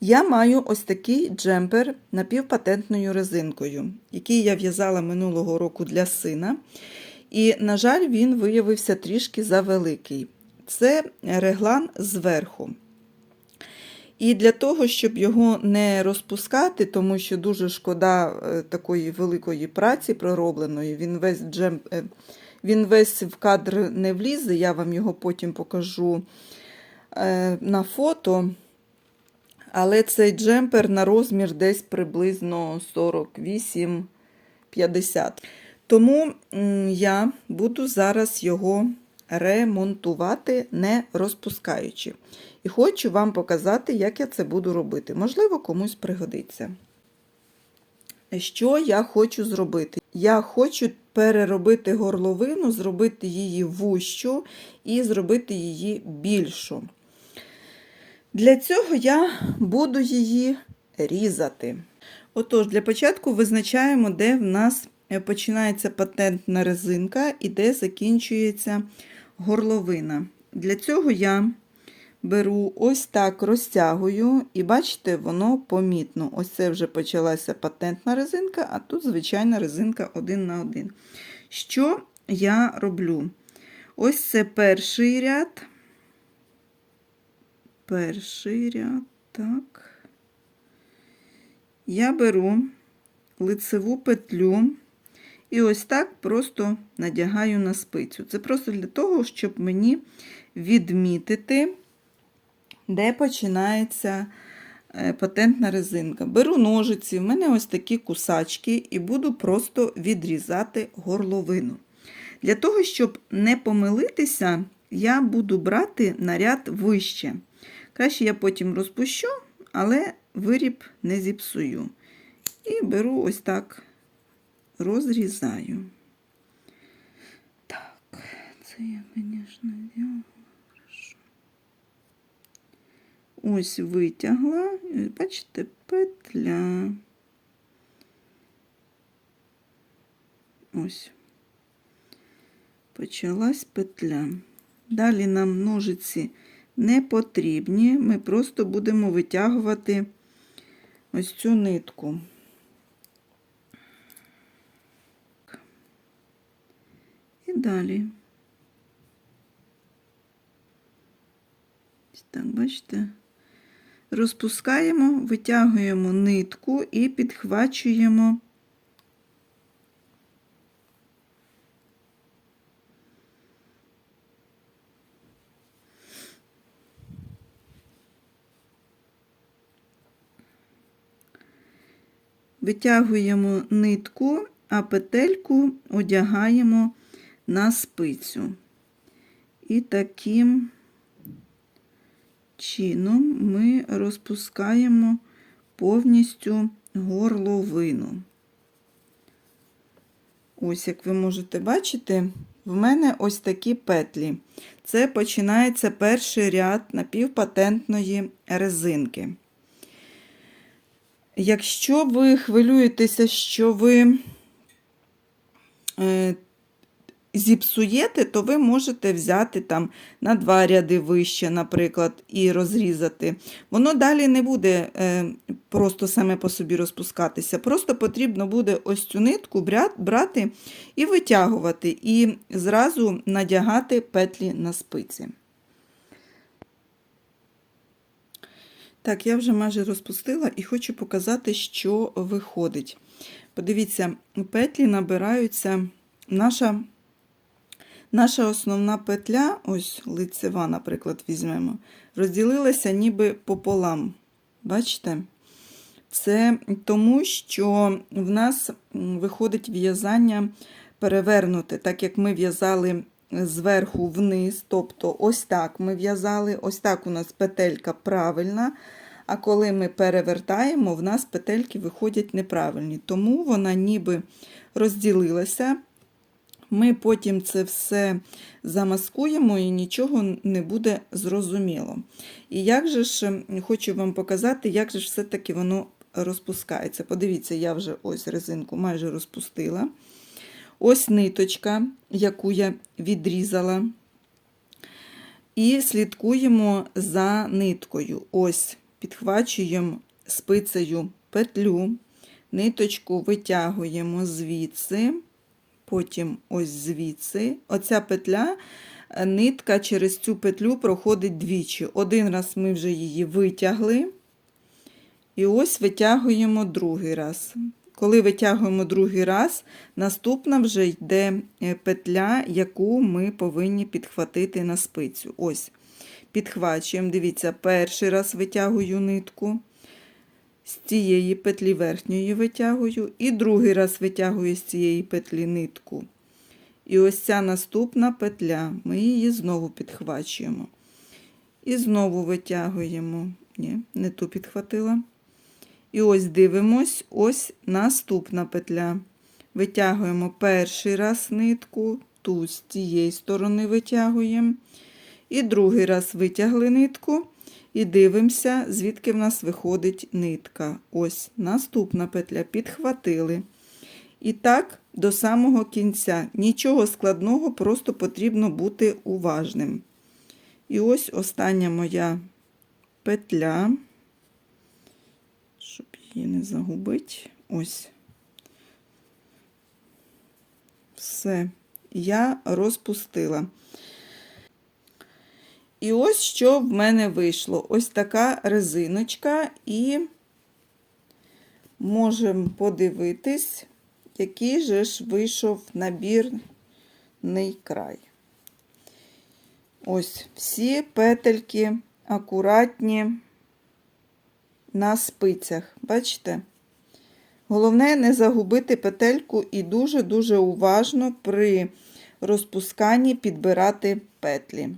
Я маю ось такий джемпер напівпатентною резинкою, який я в'язала минулого року для сина. І, на жаль, він виявився трішки завеликий. Це реглан зверху. І для того, щоб його не розпускати, тому що дуже шкода е, такої великої праці проробленої, він весь джем, е, він весь в кадр не влізе, я вам його потім покажу е, на фото. Але цей джемпер на розмір десь приблизно 48-50. Тому я буду зараз його ремонтувати, не розпускаючи. І хочу вам показати, як я це буду робити. Можливо, комусь пригодиться. Що я хочу зробити? Я хочу переробити горловину, зробити її вущу і зробити її більшу. Для цього я буду її різати. Отож, для початку визначаємо, де в нас починається патентна резинка і де закінчується горловина. Для цього я беру ось так розтягую, і бачите, воно помітно. Ось це вже почалася патентна резинка, а тут звичайна резинка один на один. Що я роблю? Ось це перший ряд. Перший ряд, так. Я беру лицеву петлю і ось так просто надягаю на спицю. Це просто для того, щоб мені відмітити, де починається е, патентна резинка. Беру ножиці, в мене ось такі кусачки, і буду просто відрізати горловину. Для того, щоб не помилитися, я буду брати наряд вище. Краще я потім розпущу, але виріб не зіпсую. І беру ось так, розрізаю. Так, це я, звісно, взяла. Ось витягла, бачите, петля. Ось. Почалась петля. Далі нам ножиці не потрібні, ми просто будемо витягувати ось цю нитку. І далі. Так, бачите, розпускаємо, витягуємо нитку і підхвачуємо. Витягуємо нитку, а петельку одягаємо на спицю. І таким чином ми розпускаємо повністю горловину. Ось, як ви можете бачити, в мене ось такі петлі. Це починається перший ряд напівпатентної резинки. Якщо ви хвилюєтеся, що ви е, зіпсуєте, то ви можете взяти там на два ряди вище, наприклад, і розрізати. Воно далі не буде е, просто саме по собі розпускатися. Просто потрібно буде ось цю нитку брати і витягувати, і зразу надягати петлі на спиці. Так, я вже майже розпустила і хочу показати, що виходить. Подивіться, петлі набираються. Наша наша основна петля, ось лицева, наприклад, візьмемо, розділилася ніби пополам. Бачите? Це тому, що в нас виходить в'язання перевернуте, так як ми в'язали зверху вниз, тобто ось так ми в'язали, ось так у нас петелька правильна. А коли ми перевертаємо, в нас петельки виходять неправильні. Тому вона ніби розділилася. Ми потім це все замаскуємо і нічого не буде зрозуміло. І як же ж, хочу вам показати, як же ж все-таки воно розпускається. Подивіться, я вже ось резинку майже розпустила. Ось ниточка, яку я відрізала. І слідкуємо за ниткою. Ось підхвачуємо спицею петлю, ниточку витягуємо звідси, потім ось звідси. Оця петля, е, нитка через цю петлю проходить двічі. Один раз ми вже її витягли, і ось витягуємо другий раз. Коли витягуємо другий раз, наступна вже йде е, петля, яку ми повинні підхватити на спицю. Ось, підхвачуємо, дивіться, перший раз витягую нитку, з цієї петлі верхньої витягую, і другий раз витягую з цієї петлі нитку. І ось ця наступна петля, ми її знову підхвачуємо. І знову витягуємо. Ні, не ту підхватила. І ось дивимось, ось наступна петля. Витягуємо перший раз нитку, ту з цієї сторони витягуємо. І другий раз витягли нитку. І дивимося, звідки в нас виходить нитка. Ось наступна петля підхватили. І так до самого кінця. Нічого складного, просто потрібно бути уважним. І ось остання моя петля її не загубити. Ось. Все, я розпустила. І ось що в мене вийшло. Ось така резиночка, і можемо подивитись, який же ж вийшов набірний край. Ось всі петельки акуратні на спицях. Бачите? Головне не загубити петельку і дуже-дуже уважно при розпусканні підбирати петлі.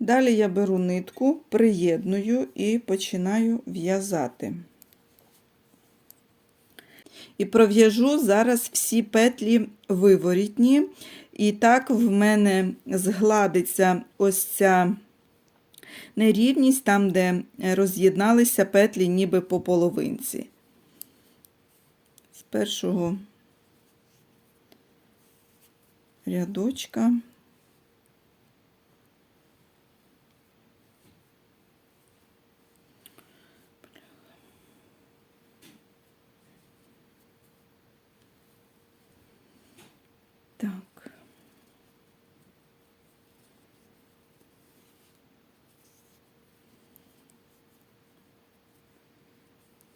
Далі я беру нитку, приєдную і починаю в'язати. І пров'яжу зараз всі петлі виворітні, і так в мене згладиться ось ця нерівність там, де роз'єдналися петлі ніби по половинці. З першого рядочка. Так.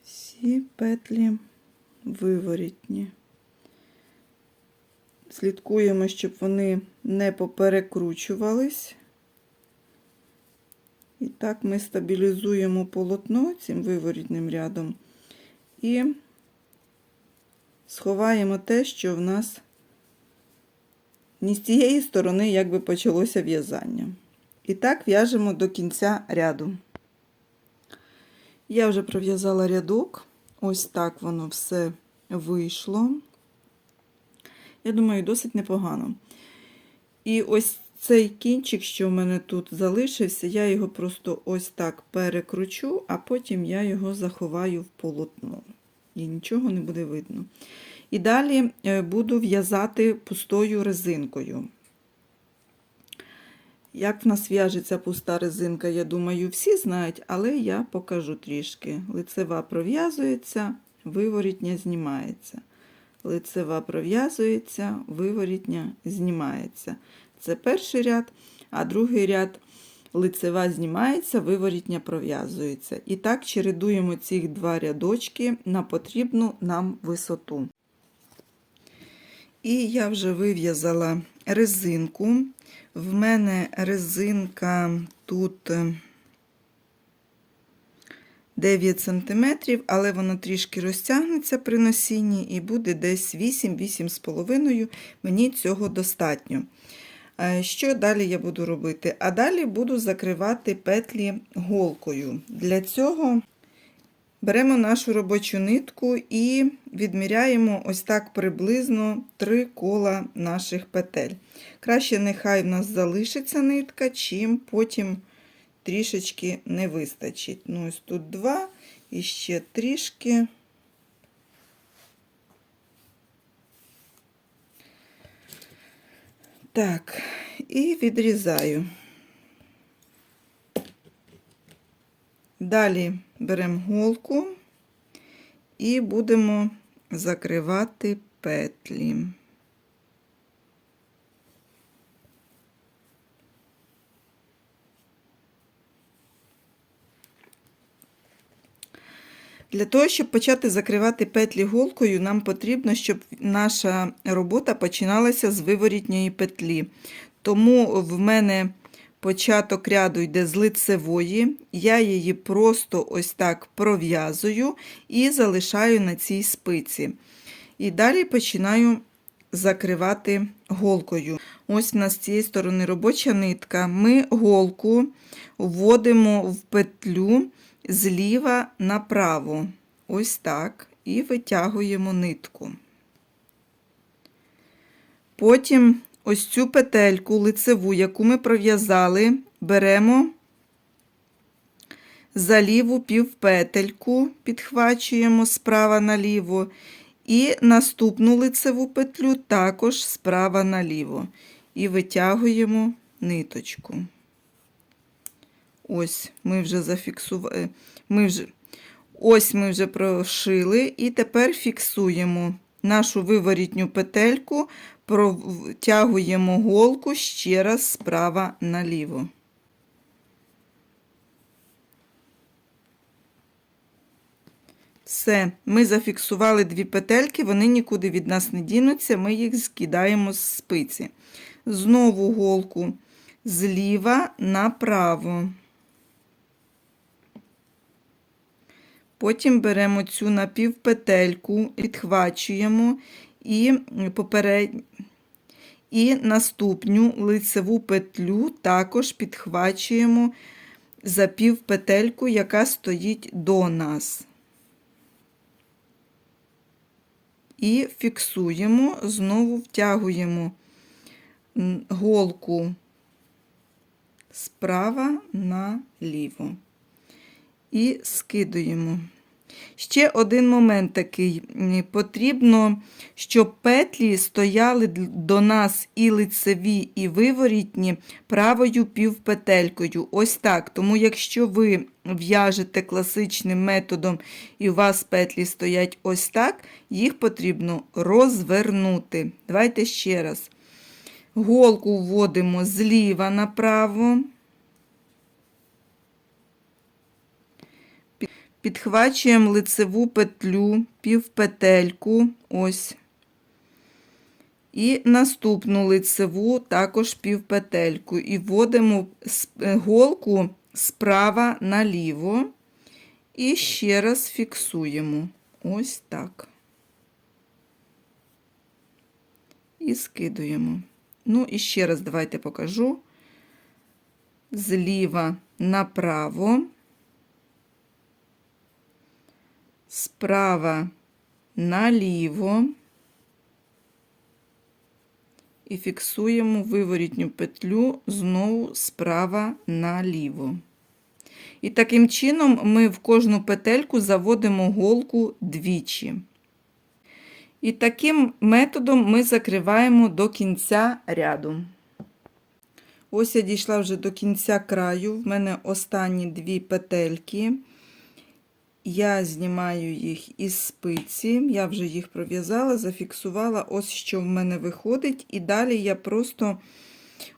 Всі петлі виворітні. Слідкуємо, щоб вони не поперекручувались. І так ми стабілізуємо полотно цим виворітним рядом і сховаємо те, що в нас не з цієї сторони якби почалося в'язання. І так в'яжемо до кінця ряду. Я вже пров'язала рядок, ось так воно все вийшло. Я думаю, досить непогано. І ось цей кінчик, що в мене тут залишився, я його просто ось так перекручу, а потім я його заховаю в полотно. І нічого не буде видно. І далі е, буду в'язати пустою резинкою. Як в нас в'яжеться пуста резинка, я думаю, всі знають, але я покажу трішки. Лицева пров'язується, виворітня знімається. Лицева пров'язується, виворітня знімається. Це перший ряд, а другий ряд лицева знімається, виворітня пров'язується. І так чередуємо ці два рядочки на потрібну нам висоту. І я вже вив'язала резинку. В мене резинка тут 9 см, але вона трішки розтягнеться при носінні і буде десь 8-8,5 мені цього достатньо. Що далі я буду робити? А далі буду закривати петлі голкою. Для цього беремо нашу робочу нитку і відміряємо ось так приблизно 3 кола наших петель. Краще, нехай в нас залишиться нитка, чим потім трішечки не вистачить. Ну, ось тут два і ще трішки. Так, і відрізаю. Далі беремо голку і будемо закривати петлі. Для того, щоб почати закривати петлі голкою, нам потрібно, щоб наша робота починалася з виворітньої петлі. Тому в мене початок ряду йде з лицевої, я її просто ось так пров'язую і залишаю на цій спиці. І далі починаю закривати голкою. Ось у нас з цієї сторони робоча нитка. Ми голку вводимо в петлю зліва направо. Ось так. І витягуємо нитку. Потім ось цю петельку лицеву, яку ми пров'язали, беремо за ліву півпетельку, підхвачуємо справа наліво, і наступну лицеву петлю також справа наліво. І витягуємо ниточку. Ось ми вже зафіксували. Ми вже, ось ми вже прошили, і тепер фіксуємо нашу виворітню петельку, протягуємо голку ще раз справа наліво. Все, ми зафіксували дві петельки, вони нікуди від нас не дінуться, ми їх скидаємо з спиці. Знову голку зліва направо. Потім беремо цю напівпетельку, підхвачуємо і поперед... і наступну лицеву петлю також підхвачуємо за півпетельку, яка стоїть до нас. І фіксуємо, знову втягуємо голку справа наліво і скидуємо. Ще один момент такий. Потрібно, щоб петлі стояли до нас і лицеві, і виворітні правою півпетелькою. Ось так. Тому, якщо ви в'яжете класичним методом і у вас петлі стоять ось так, їх потрібно розвернути. Давайте ще раз. Голку вводимо зліва направо. Підхвачуємо лицеву петлю, півпетельку, ось. І наступну лицеву також півпетельку. І вводимо голку справа наліво. І ще раз фіксуємо. Ось так. І скидуємо. Ну, і ще раз давайте покажу. Зліва направо. Справа наліво і фіксуємо виворітню петлю знову справа наліво. І таким чином ми в кожну петельку заводимо голку двічі. І таким методом ми закриваємо до кінця ряду. Ось я дійшла вже до кінця краю, в мене останні дві петельки. Я знімаю їх із спиці, я вже їх пров'язала, зафіксувала, ось що в мене виходить. І далі я просто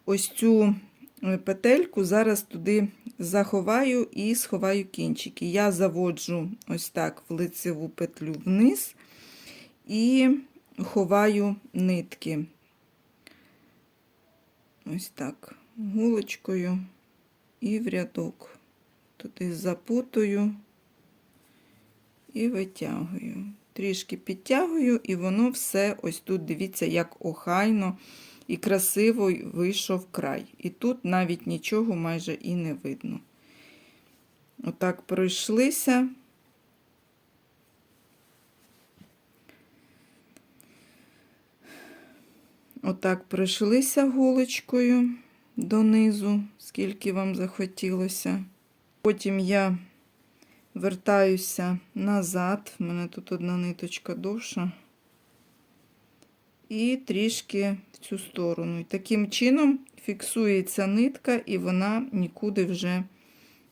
ось цю е, петельку зараз туди заховаю і сховаю кінчики. Я заводжу ось так в лицеву петлю вниз і ховаю нитки. Ось так, гулочкою і в рядок. Туди запутую і витягую. Трішки підтягую, і воно все ось тут, дивіться, як охайно і красиво вийшов край. І тут навіть нічого майже і не видно. Отак пройшлися. Отак пройшлися голочкою донизу, скільки вам захотілося. Потім я вертаюся назад, в мене тут одна ниточка довша, і трішки в цю сторону. І таким чином фіксується нитка, і вона нікуди вже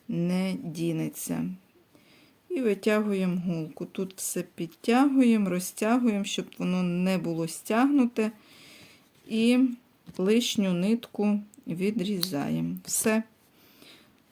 не дінеться. І витягуємо гулку. Тут все підтягуємо, розтягуємо, щоб воно не було стягнуте. І лишню нитку відрізаємо. Все.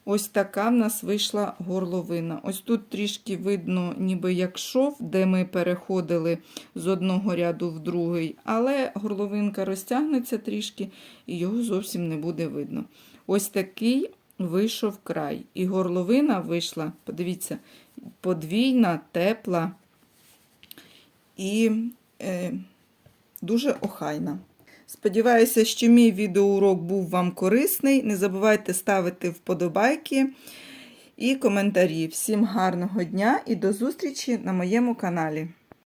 Ось така в нас вийшла горловина. Ось тут трішки видно, ніби як шов, де ми переходили з одного ряду в другий, але горловинка розтягнеться трішки і його зовсім не буде видно. Ось такий вийшов край. І горловина вийшла, подивіться, подвійна, тепла і е, дуже охайна. Сподіваюся, що мій відеоурок був вам корисний. Не забувайте ставити вподобайки і коментарі. Всім гарного дня і до зустрічі на моєму каналі.